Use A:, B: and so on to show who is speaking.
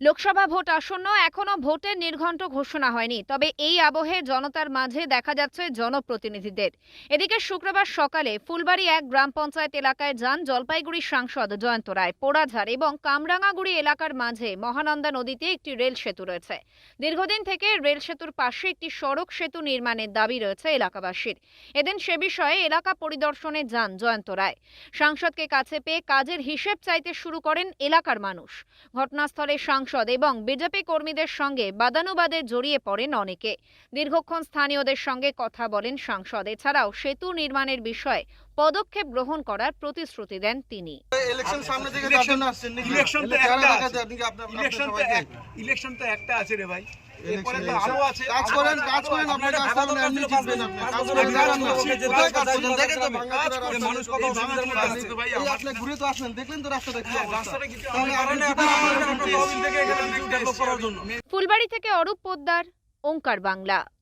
A: Lok Sabha vote আসন্ন, এখনও ভোটের নির্ঘণ্ট ঘোষণা হয়নি। তবে এই আবহে জনতার মাঝে দেখা যাচ্ছে জনপ্রতিনিধিদের। এদিকে শুক্রবার সকালে ফুলবাড়ি এক গ্রাম পঞ্চায়েত এলাকায় যান জলপাইগুড়ি সাংসদ জয়ন্ত রায়। পোড়াঝাড় এবং কামরাঙাগুড়ি এলাকার মাঝে মহানন্দা নদীতে একটি রেল সেতু রয়েছে। দীর্ঘদিন থেকে রেল সেতুর পাশে একটি সড়ক সেতু নির্মাণের দাবি রয়েছে এলাকাবাসীর। এদিন সে বিষয়ে এলাকা পরিদর্শনে যান জয়ন্ত রায়। সাংসদকে কাছে পেয়ে কাজের হিসেব চাইতে শুরু করেন এলাকার মানুষ। ঘটনাস্থলে সাংসদ এবং বিজেপি কর্মীদের সঙ্গে বাদানুবাদে জড়িয়ে পড়েন অনেকে। দীর্ঘক্ষণ স্থানীয়দের সঙ্গে কথা বলেন সাংসদ। এছাড়াও সেতু নির্মাণের বিষয়ে পদক্ষেপ গ্রহণ করার প্রতিশ্রুতি দেন তিনি।
B: ইলেকশন
C: তো একটা আছে রে ভাই। এরপরে তো
B: ইলেকশন।
C: আরও আছে
B: কাজ করেন কাজ করেন আপনার কাজ করেন এমনি জিতবেন আপনি
C: কাজ
B: কাজ
C: করেন,
B: করেন
C: কাজ করেন,
B: কোথায় কাজ
C: কাজ
B: করছেন?
C: করেন,
B: দেখেন তো
C: কাজ
B: ভাঙা
C: করেন,
B: চোরা
C: এই
B: রাস্তা।
C: মানুষ কত অসুবিধার মধ্যে আছে।
B: রাস্তা।
C: ভাই,
B: আপনি ঘুরে তো আসলেন দেখলেন তো রাস্তাটা কি
C: রাস্তাটা কিছু
B: তাহলে
C: কারণে
B: জিতে
C: আপনার
B: আসবেন,
C: আপনার
B: আপনি
C: তহবিল থেকে এখানে ডেভেলপ করার জন্য
A: ফুলবাড়ি থেকে অরূপ পোদ্দার ওঙ্কার বাংলা